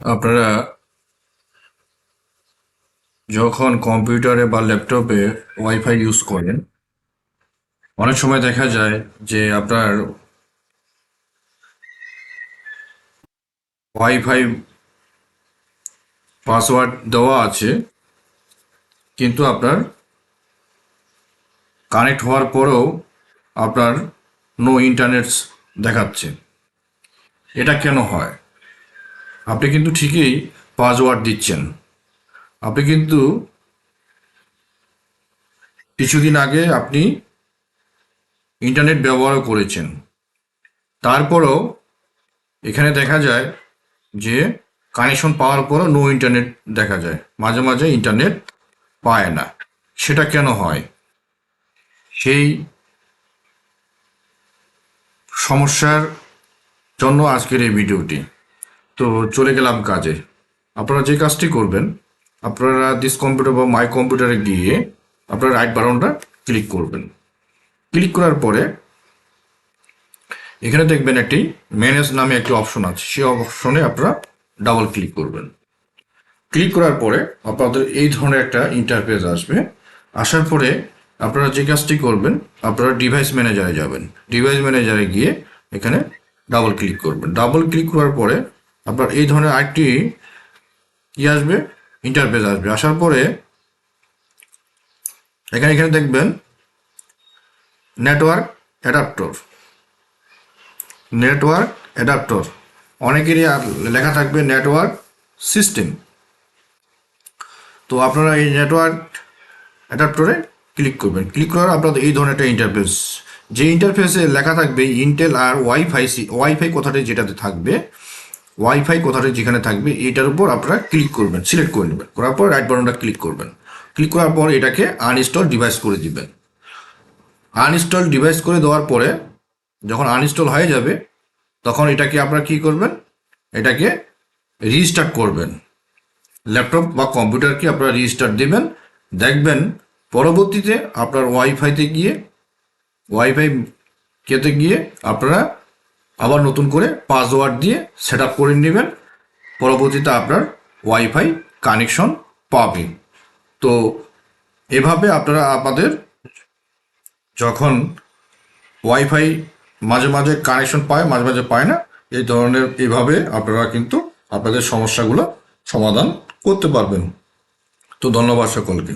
আপনারা যখন কম্পিউটারে বা ল্যাপটপে ওয়াইফাই ইউজ করেন, অনেক সময় দেখা যায় যে আপনার ওয়াইফাই পাসওয়ার্ড দেওয়া আছে, কিন্তু আপনার কানেক্ট হওয়ার পরেও আপনার নো ইন্টারনেট দেখাচ্ছে। এটা কেন হয়? আপনি কিন্তু ঠিকই পাসওয়ার্ড দিচ্ছেন। আপনি কিন্তু কিছুদিন আগে আপনি ইন্টারনেট ব্যবহার করেছেন। তারপরও এখানে দেখা যায় যে কানেকশন পাওয়ার পরও নো ইন্টারনেট দেখা যায়। মাঝে মাঝে ইন্টারনেট পায় না। সেটা কেন হয়? সেই সমস্যার জন্য আজকের এই ভিডিওটি। তো চলে গেলাম কাজে। আপনারা যে কাজটি করবেন, আপনারা দিস কম্পিউটার বা মাই কম্পিউটারে গিয়ে আপনারা রাইট বাটনটা ক্লিক করবেন। ক্লিক করার পরে এখানে দেখবেন একটি ম্যানেজ নামে একটি অপশন আছে। সেই অপশনে আপনারা ডাবল ক্লিক করবেন। ক্লিক করার পরে আপনাদের এই ধরনের একটা ইন্টারফেস আসবে। আসার পরে আপনারা যে কাজটি করবেন, আপনারা ডিভাইস ম্যানেজারে যাবেন। ডিভাইস ম্যানেজারে গিয়ে এখানে ডাবল ক্লিক করবেন। ডাবল ক্লিক করার পরে আপনার এই ধরনের আরেকটি কি আসবে ইন্টারফেস আসবে। আসার পরে এখানে এখানে দেখবেন নেটওয়ার্ক অ্যাডাপ্টর নেটওয়ার্ক অ্যাডাপ্টর অনেকেরই আর লেখা থাকবে নেটওয়ার্ক সিস্টেম তো আপনারা এই নেটওয়ার্ক অ্যাডাপ্টরে ক্লিক করবেন। ক্লিক করার আপনাদের এই ধরনের একটা ইন্টারফেস যে ইন্টারফেসে লেখা থাকবে ইন্টেল আর ওয়াইফাই সি ওয়াইফাই কথাটি যেটাতে থাকবে ওয়াইফাই কথাটি যেখানে থাকবে, এটার উপর আপনারা ক্লিক করবেন সিলেক্ট করে নেবেন। করার পর রাইট বাটনটা ক্লিক করবেন। ক্লিক করার পর এটাকে আনইনস্টল ডিভাইস করে দিবেন। আনইনস্টল ডিভাইস করে দেওয়ার পরে যখন আনইনস্টল হয়ে যাবে, তখন এটাকে আপনারা কি করবেন? এটাকে রিস্টার্ট করবেন। ল্যাপটপ বা কম্পিউটারকে আপনারা রিস্টার্ট দেবেন। দেখবেন পরবর্তীতে আপনার ওয়াইফাইতে গিয়ে ওয়াইফাই কেতে গিয়ে আপনারা আবার নতুন করে পাসওয়ার্ড দিয়ে সেট আপ করে নেবেন। পরবর্তীতে আপনার ওয়াইফাই কানেকশন পাবে তো এভাবে আপনারা আপনাদের যখন ওয়াইফাই মাঝে মাঝে কানেকশন পায়, মাঝে মাঝে পায় না, এই ধরনের এভাবে আপনারা কিন্তু আপনাদের সমস্যাগুলো সমাধান করতে পারবেন। তো ধন্যবাদ সকলকে।